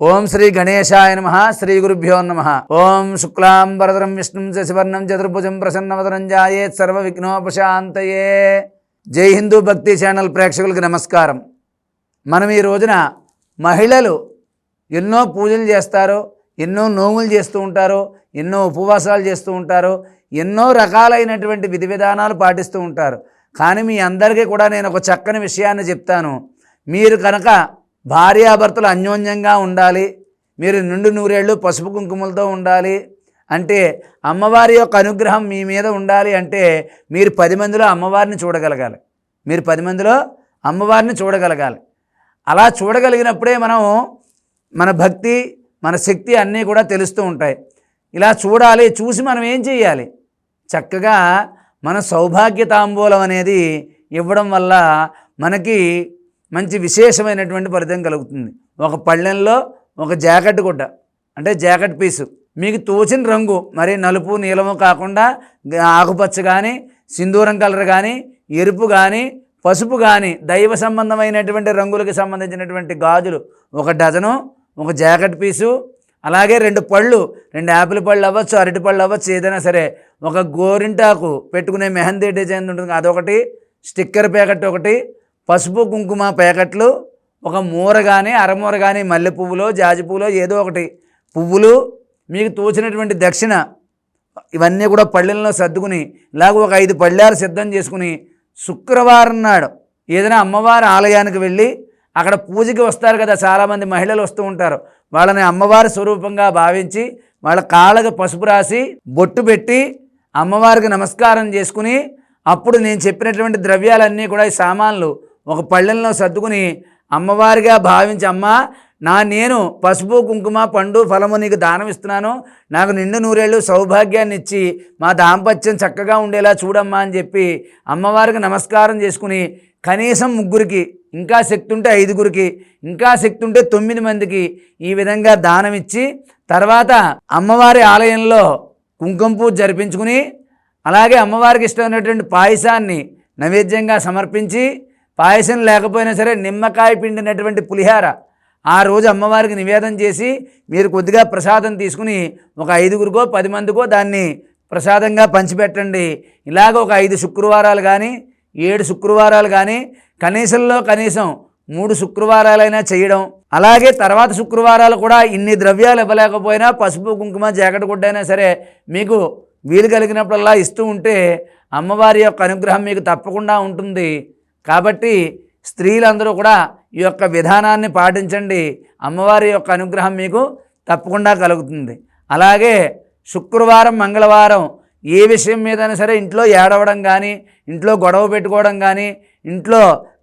ఓం శ్రీ గణేశాయ నమ శ్రీ గురుభ్యో నమ. ఓం శుక్లాం వరదరం విష్ణుం శశివర్ణం చతుర్భుజం ప్రసన్నవదనం జాయేత్ సర్వ విఘ్నోపశాంతయే. జై హిందూ భక్తి ఛానల్ ప్రేక్షకులకు నమస్కారం. మనం ఈ రోజున మహిళలు ఎన్నో పూజలు చేస్తారు ఎన్నో నోములు చేస్తూ ఉంటారు ఎన్నో ఉపవాసాలు చేస్తూ ఉంటారు ఎన్నో రకాలైనటువంటి విధి విధానాలు పాటిస్తూ ఉంటారు. కానీ మీ అందరికీ కూడా నేను ఒక చక్కని విషయాన్ని చెప్తాను. మీరు కనుక భార్యాభర్తలు అన్యోన్యంగా ఉండాలి. మీరు నిండు నూరేళ్ళు పసుపు కుంకుమలతో ఉండాలి. అంటే అమ్మవారి యొక్క అనుగ్రహం మీ మీద ఉండాలి అంటే మీరు పది మందిలో అమ్మవారిని చూడగలగాలి. మీరు పది మందిలో అమ్మవారిని చూడగలగాలి. అలా చూడగలిగినప్పుడే మనం మన భక్తి మన శక్తి అన్నీ కూడా తెలుస్తూ ఉంటాయి. ఇలా చూడాలి చూసి మనం ఏం చేయాలి చక్కగా మన సౌభాగ్య తాంబూలం అనేది ఇవ్వడం వల్ల మనకి మంచి విశేషమైనటువంటి ఫలితం కలుగుతుంది. ఒక పళ్ళెంలో ఒక జాకెట్ గుడ్డ అంటే జాకెట్ పీసు మీకు తోచిన రంగు మరి నలుపు నీలము కాకుండా ఆకుపచ్చ కానీ సింధూరం కలర్ కానీ ఎరుపు కానీ పసుపు కానీ దైవ సంబంధమైనటువంటి రంగులకు సంబంధించినటువంటి గాజులు ఒక డజను ఒక జాకెట్ పీసు అలాగే రెండు పళ్ళు రెండు యాపిల్ పళ్ళు అవ్వచ్చు అరటి పళ్ళు అవ్వచ్చు ఏదైనా సరే ఒక గోరింటాకు పెట్టుకునే మెహందీ డిజైన్ ఉంటుంది. అదొకటి స్టిక్కర్ ప్యాకెట్ ఒకటి పసుపు కుంకుమ ప్యాకెట్లు ఒక మూర కానీ అరమూర కానీ మల్లె పువ్వులో జాజి పువ్వులో ఏదో ఒకటి. పువ్వులు మీకు తోచినటువంటి దక్షిణ ఇవన్నీ కూడా పళ్ళెల్లో సర్దుకుని ఇలాగ ఒక ఐదు పళ్ళారు సిద్ధం చేసుకుని శుక్రవారం నాడు ఏదైనా అమ్మవారి ఆలయానికి వెళ్ళి అక్కడ పూజకి వస్తారు కదా చాలామంది మహిళలు వస్తూ ఉంటారు. వాళ్ళని అమ్మవారి స్వరూపంగా భావించి వాళ్ళ కాళ్ళకు పసుపు రాసి బొట్టు పెట్టి అమ్మవారికి నమస్కారం చేసుకుని అప్పుడు నేను చెప్పినటువంటి ద్రవ్యాలన్నీ కూడా ఈ సామాన్లు ఒక పళ్ళెంలో సర్దుకుని అమ్మవారిగా భావించి అమ్మ నా నేను పసుపు కుంకుమ పండు ఫలము నీకు దానం ఇస్తున్నాను. నాకు నిండు నూరేళ్ళు సౌభాగ్యాన్ని ఇచ్చి మా దాంపత్యం చక్కగా ఉండేలా చూడమ్మా అని చెప్పి అమ్మవారికి నమస్కారం చేసుకుని కనీసం ముగ్గురికి ఇంకా శక్తి ఉంటే ఐదుగురికి ఇంకా శక్తి ఉంటే తొమ్మిది మందికి ఈ విధంగా దానం ఇచ్చి తర్వాత అమ్మవారి ఆలయంలో కుంకుమ పూజ జరిపించుకుని అలాగే అమ్మవారికి ఇష్టమైనటువంటి పాయసాన్ని నైవేద్యంగా సమర్పించి పాయసం లేకపోయినా సరే నిమ్మకాయ పిండినటువంటి పులిహార ఆ రోజు అమ్మవారికి నివేదన చేసి మీరు కొద్దిగా ప్రసాదం తీసుకుని ఒక ఐదుగురికో పది మందికో దాన్ని ప్రసాదంగా పంచిపెట్టండి. ఇలాగ ఒక ఐదు శుక్రవారాలు కానీ ఏడు శుక్రవారాలు కానీ కనీసంలో కనీసం మూడు శుక్రవారాలైనా చేయడం. అలాగే తర్వాత శుక్రవారాలు కూడా ఇన్ని ద్రవ్యాలు ఇవ్వలేకపోయినా పసుపు కుంకుమ జాకెట్ గుడ్డైనా సరే మీకు వీలు కలిగినప్పుడల్లా ఇస్తూ ఉంటే అమ్మవారి యొక్క అనుగ్రహం మీకు తప్పకుండా ఉంటుంది. కాబట్టి స్త్రీలందరూ కూడా ఈ యొక్క విధానాన్ని పాటించండి. అమ్మవారి యొక్క అనుగ్రహం మీకు తప్పకుండా కలుగుతుంది. అలాగే శుక్రవారం మంగళవారం ఏ విషయం మీదైనా సరే ఇంట్లో ఏడవడం కానీ ఇంట్లో గొడవ పెట్టుకోవడం కానీ ఇంట్లో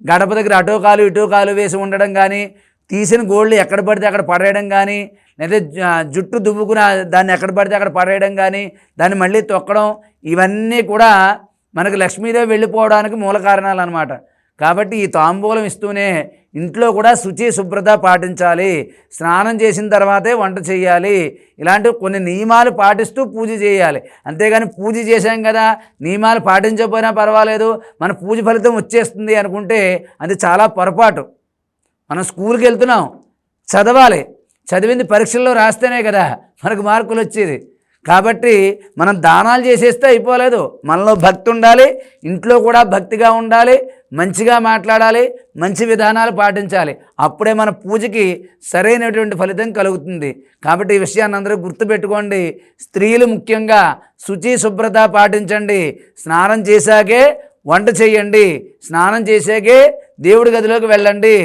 గడప దగ్గర అటో కాలు ఇటో కాలు వేసి ఉండడం కానీ తీసిన గోళ్ళు ఎక్కడ పడితే అక్కడ పడేయడం కానీ లేదా జుట్టు దువ్వుకుని దాన్ని ఎక్కడ పడితే అక్కడ పడేయడం కానీ దాన్ని మళ్ళీ తొక్కడం ఇవన్నీ కూడా మనకు లక్ష్మీదేవి వెళ్ళిపోవడానికి మూల కారణాలు అనమాట కాబట్టి ఈ తాంబూలం ఇస్తూనే ఇంట్లో కూడా శుచి శుభ్రత పాటించాలి. స్నానం చేసిన తర్వాతే వంట చేయాలి. ఇలాంటి కొన్ని నియమాలు పాటిస్తూ పూజ చేయాలి. అంతేగాని పూజ చేశాం కదా నియమాలు పాటించకపోయినా పర్వాలేదు మన పూజ ఫలితం వచ్చేస్తుంది అనుకుంటే అది చాలా పొరపాటు. మనం స్కూల్కి వెళ్తున్నాం చదవాలి. చదివింది పరీక్షల్లో రాస్తేనే కదా మనకు మార్కులు వచ్చేది. కాబట్టి మనం దానాలు చేసేస్తే అయిపోలేదు. మనలో భక్తి ఉండాలి ఇంట్లో కూడా భక్తిగా ఉండాలి మంచిగా మాట్లాడాలి మంచి విధానాలు పాటించాలి. అప్పుడే మన పూజకి సరైనటువంటి ఫలితం కలుగుతుంది. కాబట్టి ఈ విషయాన్ని అందరూ గుర్తుపెట్టుకోండి. స్త్రీలు ముఖ్యంగా శుచి శుభ్రత పాటించండి. స్నానం చేశాకే వంట చేయండి. స్నానం చేసాకే దేవుడి గదిలోకి వెళ్ళండి.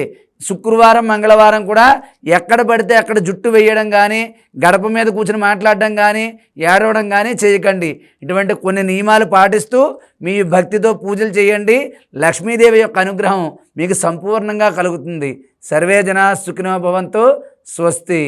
శుక్రవారం మంగళవారం కూడా ఎక్కడ పడితే అక్కడ జుట్టు వేయడం కానీ గడప మీద కూర్చుని మాట్లాడడం కానీ ఏడవడం కానీ చేయకండి. ఇటువంటి కొన్ని నియమాలు పాటిస్తూ మీ భక్తితో పూజలు చేయండి. లక్ష్మీదేవి యొక్క అనుగ్రహం మీకు సంపూర్ణంగా కలుగుతుంది. సర్వే జనా సుఖినోభవంతో స్వస్తి.